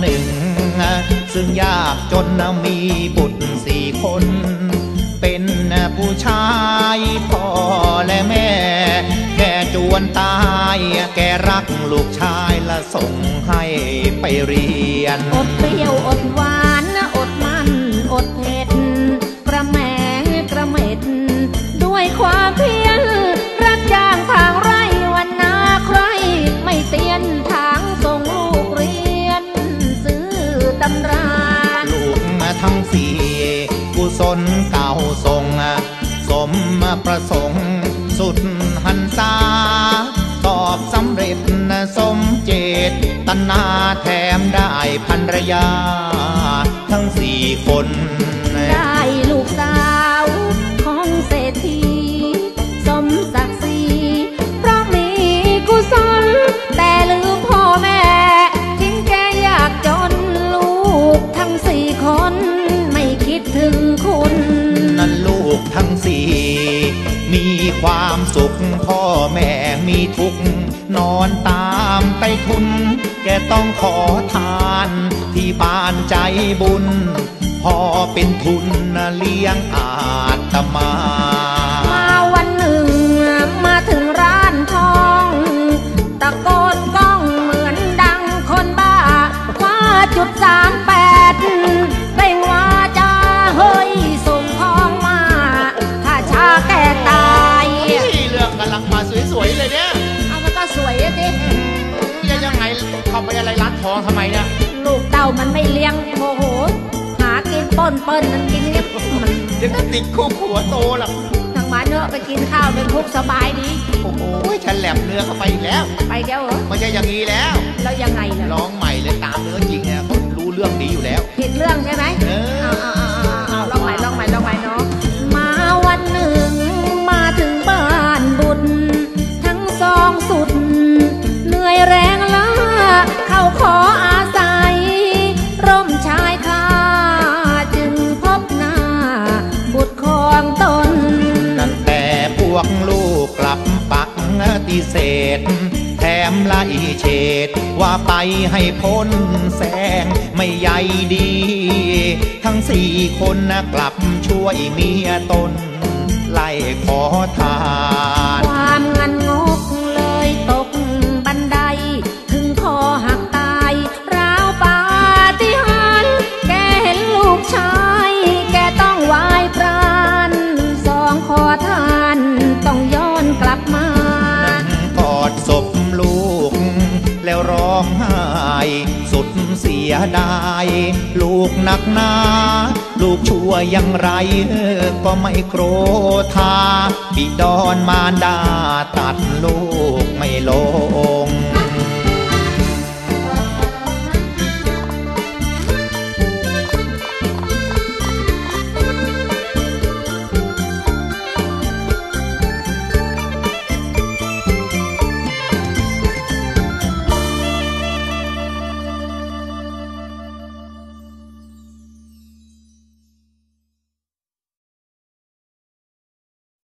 หนึ่ง ซึ่งยากจนมีบุตรสี่คน เป็นผู้ชายพ่อและแม่ แกจวนตาย แกรักลูกชายและส่งให้ไปเรียน อดเปรี้ยวอดหวานอดมันอดเผ็ดกระแหมกระเม็ด ด้วยความเพียรรับจ้างทางไร่วันนาใครไม่เตียน นเก่าทรงสมประสงค์สุดหันษาตอบสำเร็จสมเจตตนาแถมได้พันรยา ทั้งสี่คน ได้ลูกสาว มีความสุขพ่อแม่มีทุกข์นอนตามไตทุน แกต้องขอทานที่บ้านใจบุญ พอเป็นทุนเลี้ยงอาตมา กำลังมาสวยๆเลยเนี่ยเอามันก็สวยอะสิจะยังไงเข้าไปอะไรร้านทองทำไมเนี่ยลูกเต่ามันไม่เลี้ยงโมโห หากินป้นเปิ้ลมันกินเนี่ยมันจะติดคุกหัวโตหรอกทางบ้านเนอะไปกินข้าวเป็นคุกสบายดีโอ้โหฉันแหลมเนื้อเข้าไปอีกแล้ว ไปแก้วเหรอไม่ใช่อย่างนี้แล้ว แล้วยังไงล่ะร้องใหม่เลยตามเนื้อจริงเนี่ยเขารู้เรื่องดีอยู่แล้ว ผิดเรื่องใช่ไหมเออิเศษแถมไล่เฉดว่าไปให้พ้นแสงไม่ใยดี ทั้งสี่คนนะกลับช่วยเมียตน ไล่ขอทาน ไห้สุดเสียดาย ลูกหนักหนาลูกชั่วยังไร ก็ไม่โกรธาบิดอนมารดาตัดลูกไม่ลง